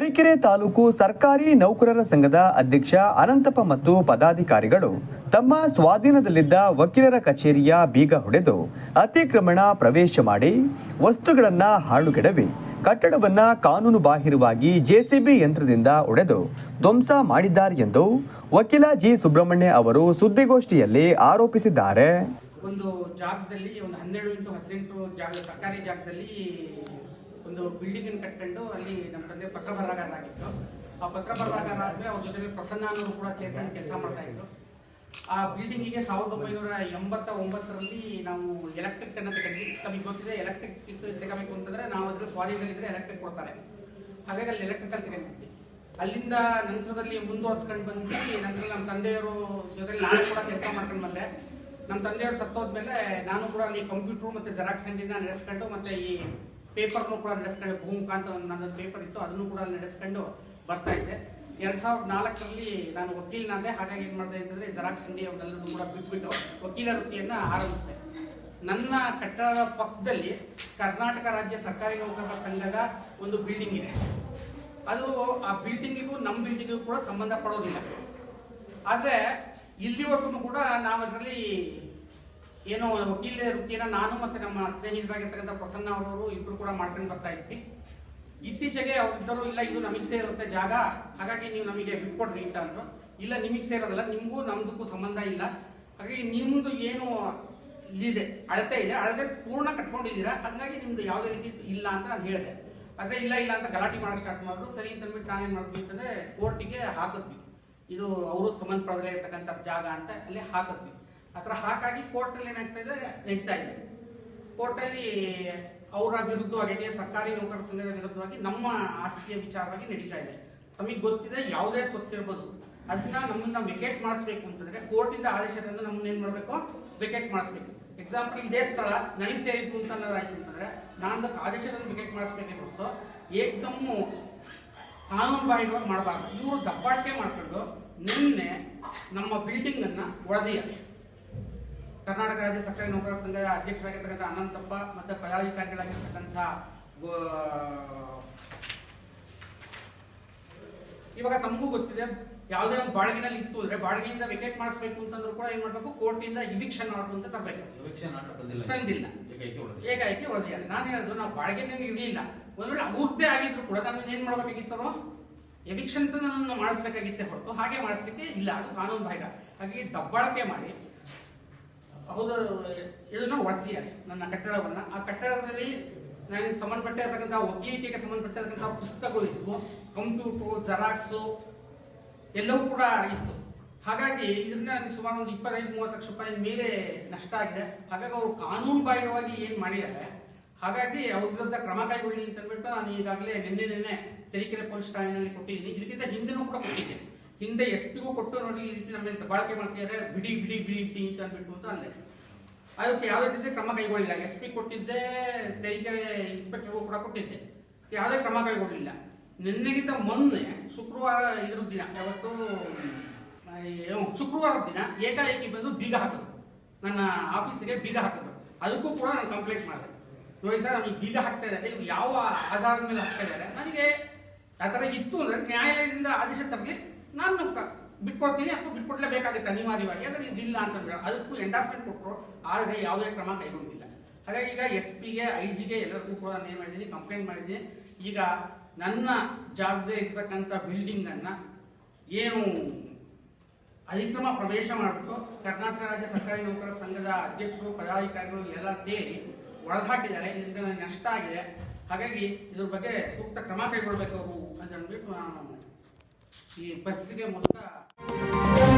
ತರೀಕೆರೆ ತಾಲೂಕು ಸರ್ಕಾರಿ ನೌಕರರ ಸಂಘದ ಅಧ್ಯಕ್ಷ ಅನಂತಪ್ಪ ಮತ್ತು ಪದಾಧಿಕಾರಿಗಳು ತಮ್ಮ ಸ್ವಾಧೀನದಲ್ಲಿದ್ದ ವಕೀಲರ ಕಚೇರಿಯ ಬೀಗ ಹೊಡೆದು ಅತಿಕ್ರಮಣ ಪ್ರವೇಶ ಮಾಡಿ ವಸ್ತುಗಳನ್ನು ಹಾಳುಗೆಡವಿ, ಕಟ್ಟಡವನ್ನ ಕಾನೂನು ಬಾಹಿರವಾಗಿ ಜೆಸಿಬಿ ಯಂತ್ರದಿಂದ ಒಡೆದು ಧ್ವಂಸ ಮಾಡಿದ್ದಾರೆ ಎಂದು ವಕೀಲ ಜಿ ಸುಬ್ರಹ್ಮಣ್ಯ ಅವರು ಸುದ್ದಿಗೋಷ್ಠಿಯಲ್ಲಿ ಆರೋಪಿಸಿದ್ದಾರೆ. ಒಂದು ಜಾಗದಲ್ಲಿ, ಒಂದು ಹನ್ನೆರಡು ಇಂಟು ಹದಿನೆಂಟು ಜಾಗ, ಸರ್ಕಾರಿ ಜಾಗದಲ್ಲಿ ಒಂದು ಬಿಲ್ಡಿಂಗ್ ಅನ್ನು ಕಟ್ಕೊಂಡು ಅಲ್ಲಿ ನಮ್ಮ ತಂದೆ ಪತ್ರ ಬರಹಗಾರರಾಗಿತ್ತು ಆ ಪತ್ರ ಬರಹಗಾರರಾದ್ಮೇಲೆ ಅವ್ರ ಜೊತೆಗೆ ಪ್ರಸನ್ನ ಅನ್ನೋರು ಕೂಡ ಸೇರ್ಕೊಂಡು ಕೆಲಸ ಮಾಡ್ತಾ ಇದ್ರು. ಆ ಬಿಲ್ಡಿಂಗಿಗೆ ಸಾವಿರದ ಒಂಬೈನೂರ ಎಂಬತ್ತ ಒಂಬತ್ತರಲ್ಲಿ ನಾವು ಎಲೆಕ್ಟ್ರಿಕ್ ಅನ್ನ ತಗೊಂಡ್ವಿ ನಮಗೆ ಗೊತ್ತಿದೆ ಎಲೆಕ್ಟ್ರಿಕ್ ತೆಗಬೇಕು ಅಂತಂದ್ರೆ ನಾವು ಅದ್ರ ಸ್ವಾಧೀನದಲ್ಲಿದ್ರೆ ಎಲೆಕ್ಟ್ರಿಕ್ ಕೊಡ್ತಾರೆ. ಹಾಗಾಗಿ ಅಲ್ಲಿ ಎಲೆಕ್ಟ್ರಿಕಲ್ ತಗೊಂಡಿದ್ವಿ ಅಲ್ಲಿಂದ ನಂತರದಲ್ಲಿ ಮುಂದುವರ್ಸ್ಕೊಂಡು ಬಂದ್ವಿ. ನಂತರ ನಮ್ಮ ತಂದೆಯವರು ಜೊತೆ ನಾನು ಕೂಡ ಕೆಲಸ ಮಾಡ್ಕೊಂಡು ಬಂದೆ. ನಮ್ಮ ತಂದೆಯವರು ಸತ್ತೋದ್ಮೇಲೆ ನಾನು ಕೂಡ ಅಲ್ಲಿ ಕಂಪ್ಯೂಟರ್ ಮತ್ತೆ ಜೆರಾಕ್ಸ್ ಅಂಗಡಿನ ನಡೆಸ್ಕೊಂಡು ಮತ್ತೆ ಈ ಪೇಪರ್ನು ಕೂಡ ನಡೆಸ್ಕೊಂಡು ಅಂತ ನನ್ನದು ಪೇಪರ್ ಇತ್ತು, ಅದನ್ನು ಕೂಡ ನಡೆಸ್ಕೊಂಡು ಬರ್ತಾ ಇದ್ದೆ. ಎರಡು ಸಾವಿರದ ನಾಲ್ಕರಲ್ಲಿ ನಾನು ವಕೀಲನಾದೆ ಹಾಗಾಗಿ ಏನು ಮಾಡಿದೆ ಅಂತಂದರೆ ಜೆರಾಕ್ಸ್ ಅಂಗಡಿ ಅವನ್ನೆಲ್ಲದೂ ಕೂಡ ಬಿಟ್ಬಿಟ್ಟು ವಕೀಲ ವೃತ್ತಿಯನ್ನು ಆರಂಭಿಸಿದೆ. ನನ್ನ ಕಟ್ಟಡದ ಪಕ್ಕದಲ್ಲಿ ಕರ್ನಾಟಕ ರಾಜ್ಯ ಸರ್ಕಾರಿ ನೌಕರರ ಸಂಘದ ಒಂದು ಬಿಲ್ಡಿಂಗ್ ಇದೆ. ಅದು ಆ ಬಿಲ್ಡಿಂಗಿಗೂ ನಮ್ಮ ಬಿಲ್ಡಿಂಗಿಗೂ ಕೂಡ ಸಂಬಂಧ ಪಡೋದಿಲ್ಲ ಆದರೆ ಇಲ್ಲಿವರೆಗೂ ಕೂಡ ನಾವು ಅದರಲ್ಲಿ ಏನೋ ವಕೀಲ ವೃತ್ತಿಯನ್ನ ನಾನು ಮತ್ತೆ ನಮ್ಮ ಸ್ನೇಹಿತರಾಗಿರ್ತಕ್ಕಂಥ ಪ್ರಸನ್ನ ಅವರವರು ಇಬ್ರು ಕೂಡ ಮಾಡ್ಕೊಂಡು ಬರ್ತಾ ಇದ್ವಿ. ಇತ್ತೀಚೆಗೆ ಅವ್ರಿದ್ದರು ಇಲ್ಲ, ಇದು ನಮಗೆ ಸೇರುತ್ತೆ ಜಾಗ, ಹಾಗಾಗಿ ನೀವು ನಮಗೆ ಬಿಟ್ಕೊಡ್ರಿ ಅಂತ ಅಂದ್ರು. ಇಲ್ಲ, ನಿಮಗೆ ಸೇರೋದಲ್ಲ, ನಿಮಗೂ ನಮ್ದಕ್ಕೂ ಸಂಬಂಧ ಇಲ್ಲ. ಹಾಗಾಗಿ ನಿಮ್ಮದು ಏನು ಇಲ್ಲಿದೆ, ಅಳತೆ ಇದೆ, ಅಳತೆ ಪೂರ್ಣ ಕಟ್ಕೊಂಡಿದ್ದೀರಾ, ಹಾಗಾಗಿ ನಿಮ್ದು ಯಾವುದೇ ರೀತಿ ಇಲ್ಲ ಅಂತ ನಾನು ಹೇಳಿದೆ. ಆದರೆ ಇಲ್ಲ ಇಲ್ಲ ಅಂತ ಗಲಾಟೆ ಮಾಡಕ್ ಸ್ಟಾರ್ಟ್ ಮಾಡಿದ್ರು. ಸರಿ ಅಂತಂದ್ಬಿಟ್ಟು ನಾನೇನ್ ಮಾಡಿದ್ವಿ ಅಂತಂದ್ರೆ ಕೋರ್ಟಿಗೆ ಹಾಕಿದ್ವಿ. ಇದು ಅವರು ಸಂಬಂಧಪಡದಲ್ಲೇ ಇರ್ತಕ್ಕಂಥ ಜಾಗ ಅಂತ ಅಲ್ಲಿ ಹಾಕಿದ್ವಿ. ಆತರ ಹಾಗಾಗಿ ಕೋರ್ಟಲ್ಲಿ ಏನಾಗ್ತಾ ಇದೆ? ನಡೀತಾ ಇದೆ. ಕೋರ್ಟಲ್ಲಿ ಅವರ ವಿರುದ್ಧವಾಗಿ ಸರ್ಕಾರಿ ನೌಕರರ ಸಂಘದ ವಿರುದ್ಧವಾಗಿ ನಮ್ಮ ಆಸ್ತಿಯ ವಿಚಾರವಾಗಿ ನಡೀತಾ ಇದೆ. ತಮಗೆ ಗೊತ್ತಿದೆ, ಯಾವುದೇ ಸ್ವತ್ತಿರ್ಬೋದು ಅದನ್ನ ನಮ್ಮನ್ನ ವಿಕೆಟ್ ಮಾಡಿಸ್ಬೇಕು ಅಂತಂದ್ರೆ ಕೋರ್ಟಿಂದ ಆದೇಶದಿಂದ ನಮ್ಮನ್ನ ಏನ್ ಮಾಡಬೇಕು? ವಿಕೆಟ್ ಮಾಡಿಸ್ಬೇಕು. ಎಕ್ಸಾಂಪಲ್ ಇದೇ ಸ್ಥಳ ನನಗೆ ಸೇರಿತ್ತು ಅಂತ ಅನ್ನೋದಾಯ್ತು ಅಂತಂದ್ರೆ, ನಾನು ಆದೇಶ ತಂದು ವಿಕೆಟ್ ಮಾಡಿಸ್ಬೇಕೇ ಹೊರತು ಏಕ್ದಮ್ಮು ಕಾನೂನು ಬಾಹಿರವಾಗಿ ಮಾಡಬಾರ್ದು. ಇವರು ದಬ್ಬಾಳಿಕೆ ಮಾಡ್ಕೊಂಡು ನಿನ್ನೆ ನಮ್ಮ ಬಿಲ್ಡಿಂಗ್ ಅನ್ನ ಒಡೆದಿದ್ದಾರೆ. ಕರ್ನಾಟಕ ರಾಜ್ಯ ಸರ್ಕಾರಿ ನೌಕರರ ಸಂಘದ ಅಧ್ಯಕ್ಷರಾಗಿರ್ತಕ್ಕಂಥ ಅನಂತಪ್ಪ ಮತ್ತು ಪದಾಧಿಕಾರಿಗಳಾಗಿರ್ತಕ್ಕಂಥ ಇವಾಗ ತಮಗೂ ಗೊತ್ತಿದೆ ಯಾವುದೇ ಒಂದು ಬಾಡಿಗೆನಲ್ಲಿ ಇತ್ತು ಅಂದ್ರೆ ಬಾಡಿಗೆಯಿಂದ ವಿಕೆಟ್ ಮಾಡಿಸ್ಬೇಕು ಅಂತಂದ್ರೂ ಕೂಡ ಏನ್ ಮಾಡಬೇಕು? ಕೋರ್ಟಿಂದ ಇವಿಕ್ಷನ್ ಆರ್ಡರ್ ಅಂತ ತರಬೇಕು. ಆರ್ಡರ್ ತಂದಿಲ್ಲ. ಏಕಾಏಕಿ ಹೊಡೆದಿದ್ದಾರೆ ನಾನು ಹೇಳೋದು ನಾವು ಬಾಡಿಗೆನೇ ಇರಲಿಲ್ಲ. ಒಂದು ವೇಳೆ ಅವ್ರದ್ದೇ ಆಗಿದ್ರು ಕೂಡ ನಾನು ಏನ್ ಮಾಡಬೇಕಾಗಿತ್ತರೋ ಎವಿಕ್ಷನ್ ಅಂತ ನನ್ನ ಮಾಡಿಸ್ಬೇಕಾಗಿತ್ತೆ ಹೊರತು ಹಾಗೆ ಮಾಡಿಸ್ಲಿಕ್ಕೆ ಇಲ್ಲ. ಅದು ಕಾನೂನು ಬಾಹಿರ. ಹಾಗೆ ದಬ್ಬಳಕೆ ಮಾಡಿ ಹೌದು ಇದನ್ನ ಒಡಿಸಿದ್ದಾರೆ ನನ್ನ ಕಟ್ಟಡವನ್ನ. ಆ ಕಟ್ಟಡದಲ್ಲಿ ನನಗೆ ಸಂಬಂಧಪಟ್ಟಿರ್ತಕ್ಕಂಥ ವಕೀಲಿಕೆಗೆ ಸಂಬಂಧಪಟ್ಟಿರ್ತಕ್ಕಂಥ ಪುಸ್ತಕಗಳು ಇದ್ವು. ಕಂಪ್ಯೂಟರ್, ಜೆರಾಕ್ಸು ಎಲ್ಲವೂ ಕೂಡ ಇತ್ತು. ಹಾಗಾಗಿ ಇದರಿಂದ ನನಗೆ ಸುಮಾರು ಒಂದು ಇಪ್ಪತ್ತೈದು, ಮೂವತ್ತು ಲಕ್ಷ ರೂಪಾಯಿ ಮೇಲೆ ನಷ್ಟ ಆಗಿದೆ. ಹಾಗಾಗಿ ಅವರು ಕಾನೂನು ಬಾಹಿರವಾಗಿ ಏನು ಮಾಡಿದ್ದಾರೆ? ಹಾಗಾಗಿ ಅವ್ರ ವಿರುದ್ಧ ಕ್ರಮ ಕೈಗೊಳ್ಳಿ ಅಂತ ಅಂದ್ಬಿಟ್ಟು ನಾನು ಈಗಾಗಲೇ ನಿನ್ನೆ ನಿನ್ನೆ ತರೀಕೆರೆ ಪೊಲೀಸ್ ಠಾಣೆಯಲ್ಲಿ ಕೊಟ್ಟಿದ್ದೀನಿ. ಇದಕ್ಕಿಂತ ಹಿಂದೆನೂ ಕೂಡ ಕೊಟ್ಟಿದ್ದೆ ಹಿಂದೆ ಎಸ್ ಪಿಗೂ ಕೊಟ್ಟು ನೋಡಿ ಈ ರೀತಿ ನಮ್ಮಿಂದ ಬಳಕೆ ಮಾಡ್ತಿದ್ದಾರೆ ಬಿಡಿ ಬಿಡಿ ಬಿಡಿ ಬಿಡಿ ಅಂತ ಅಂದ್ಬಿಟ್ಟು ಅಂತ ಅಂದೆ. ಅದಕ್ಕೆ ಯಾವುದೇ ರೀತಿ ಕ್ರಮ ಕೈಗೊಳ್ಳಿಲ್ಲ. ಎಸ್ ಪಿ ಕೊಟ್ಟಿದ್ದೆ ತೆರಿಗೆ ಇನ್ಸ್ಪೆಕ್ಟರ್ಗೂ ಕೂಡ ಕೊಟ್ಟಿದ್ದೆ. ಯಾವುದೇ ಕ್ರಮ ಕೈಗೊಳ್ಳಿಲ್ಲ. ನಿನ್ನೆಗಿಂತ ಮೊನ್ನೆ ಶುಕ್ರವಾರ ಇದ್ರ ದಿನ, ಯಾವತ್ತು ಶುಕ್ರವಾರ ದಿನ ಏಕಾಏಕಿ ಬಂದು ಬೀಗ ಹಾಕಿದ್ರು ನನ್ನ ಆಫೀಸಿಗೆ ಬೀಗ ಹಾಕಿದ್ರು ಅದಕ್ಕೂ ಕೂಡ ನಾನು ಕಂಪ್ಲೇಂಟ್ ಮಾಡಿದೆ. ನೋಡಿ ಸರ್, ನಮಗೆ ಬೀಗ ಹಾಕ್ತಾ ಇದ್ದಾರೆ. ಇದು ಯಾವ ಆಧಾರದ ಮೇಲೆ ಹಾಕ್ತಾ ಇದ್ದಾರೆ? ನನಗೆ ಆ ಥರ ಇತ್ತು ಅಂದರೆ ನ್ಯಾಯಾಲಯದಿಂದ ಆದೇಶ ತರಲಿ ನಾನು ಬಿಟ್ಕೊಡ್ತೀನಿ ಅಥವಾ ಬಿಟ್ಕೊಡ್ಲೇಬೇಕಾಗುತ್ತೆ ಅನಿವಾರ್ಯವಾಗಿ ಆದರೆ ಇದಿಲ್ಲ ಅಂತಂದ್ರೆ ಅದಕ್ಕೂ ಎಂಡಾಸ್ಮೆಂಟ್ ಕೊಟ್ಟರು ಆದರೆ ಯಾವುದೇ ಕ್ರಮ ಕೈಗೊಂಡಿಲ್ಲ. ಹಾಗಾಗಿ ಈಗ ಎಸ್ ಪಿಗೆ ಐ ಜಿಗೆ ಎಲ್ಲರಿಗೂ ಕೂಡ ನಾನು ಏನು ಮಾಡಿದ್ದೀನಿ ಕಂಪ್ಲೇಂಟ್ ಮಾಡಿದ್ದೀನಿ. ಈಗ ನನ್ನ ಜಾಗದಲ್ಲಿ ಇರ್ತಕ್ಕಂಥ ಬಿಲ್ಡಿಂಗ್ ಅನ್ನ ಏನು ಅತಿಕ್ರಮ ಪ್ರವೇಶ ಮಾಡಿಬಿಟ್ಟು ಕರ್ನಾಟಕ ರಾಜ್ಯ ಸರ್ಕಾರಿ ನೌಕರರ ಸಂಘದ ಅಧ್ಯಕ್ಷರು, ಪದಾಧಿಕಾರಿಗಳು ಎಲ್ಲ ಸೇರಿ ಒಳಗಾಕಿದ್ದಾರೆ. ಇದರಿಂದ ನನಗೆ ನಷ್ಟ ಆಗಿದೆ. ಹಾಗಾಗಿ ಇದ್ರ ಬಗ್ಗೆ ಸೂಕ್ತ ಕ್ರಮ ಕೈಗೊಳ್ಳಬೇಕು ಅಂತ ಅಂದ್ಬಿಟ್ಟು ನಾನು ఈ పరిస్థితి మొత్తం